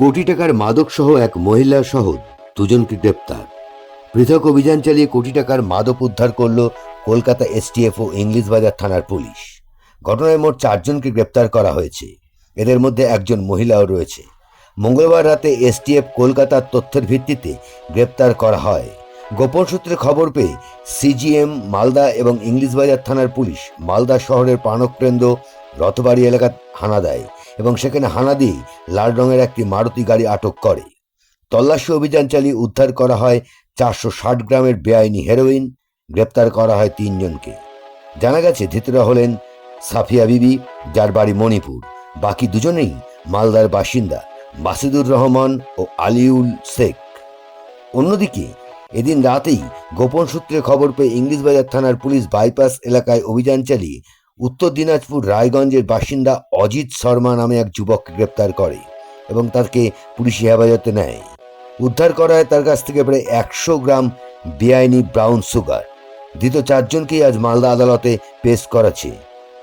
কোটি টাকার মাদক সহ এক মহিলা সহ দুজনকে গ্রেপ্তার। পৃথক অভিযান চালিয়ে কোটি টাকার মাদক উদ্ধার করল কলকাতা এসটিএফ ও ইংলিশ বাজার থানার পুলিশ। ঘটনায় মোট চারজনকে গ্রেপ্তার করা হয়েছে। এদের মধ্যে একজন মহিলাও রয়েছে। মঙ্গলবার রাতে এসটিএফ কলকাতার তথ্যের ভিত্তিতে গ্রেপ্তার করা হয়। গোপন সূত্রে খবর পেয়ে সিজিএম, মালদা এবং ইংলিশ বাজার থানার পুলিশ মালদা শহরের প্রাণকেন্দ্র রথবাড়ি এলাকা হানা দেয়। এবং সেখানে হানা দিয়ে লাল রঙের একটি মারুতি গাড়ি আটক করে। তল্লাশি অভিযান চালিয়ে উদ্ধার করা হয় চারশো ষাট গ্রামের বেআইনি হেরোইন, গ্রেপ্তার করা হয় তিনজনকে। জানা গেছে, ধৃতরা হলেন সাফিয়া বিবি, যার বাড়ি মণিপুর। বাকি দুজনেই মালদার বাসিন্দা মাসিদুর রহমান ও আলিউল শেখ। অন্যদিকে, এদিন রাতেই গোপন সূত্রে খবর পেয়ে ইংলিশ বাজার থানার পুলিশ বাইপাস এলাকায় অভিযান চালিয়ে উত্তর দিনাজপুর রায়গঞ্জের বাসিন্দা অজিত শর্মা নামে এক যুবককে গ্রেপ্তার করে এবং তাকে পুলিশি হেফাজতে নেয়। উদ্ধার করা হয় তার কাছ থেকে প্রায় একশো গ্রাম বেআইনি ব্রাউন সুগার। দ্বিতীয় চারজনকেই আজ মালদা আদালতে পেশ করাছে।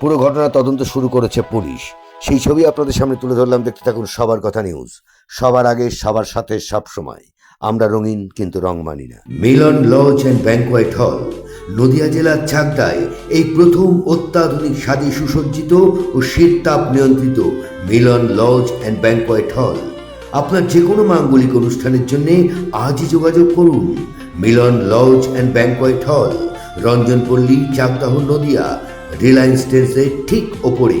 পুরো ঘটনা তদন্ত শুরু করেছে পুলিশ। সেই ছবি আপনাদের সামনে তুলে ধরলাম। দেখতে থাকুন সবার কথা নিউজ। সবার আগে, সবার সাথে সব সময় আমরা রঙিন কিন্তু রং মানি না। মিলন লজ অ্যান্ড ব্যাংকোয়েট হল। নদিয়া জেলার চাকদায় এই প্রথম অত্যাধুনিক স্বাদী সুসজ্জিত ও শীততাপ নিয়ন্ত্রিত মিলন লজ অ্যান্ড ব্যাংকয়েট হল। আপনার যে কোনো মাঙ্গলিক অনুষ্ঠানের জন্য আজই যোগাযোগ করুন। মিলন লজ অ্যান্ড ব্যাংকয়েট হল, রঞ্জনপল্লী, চাকদাহ নদিয়া, রিলায়েন্স ট্রেন্সের ঠিক ওপরে।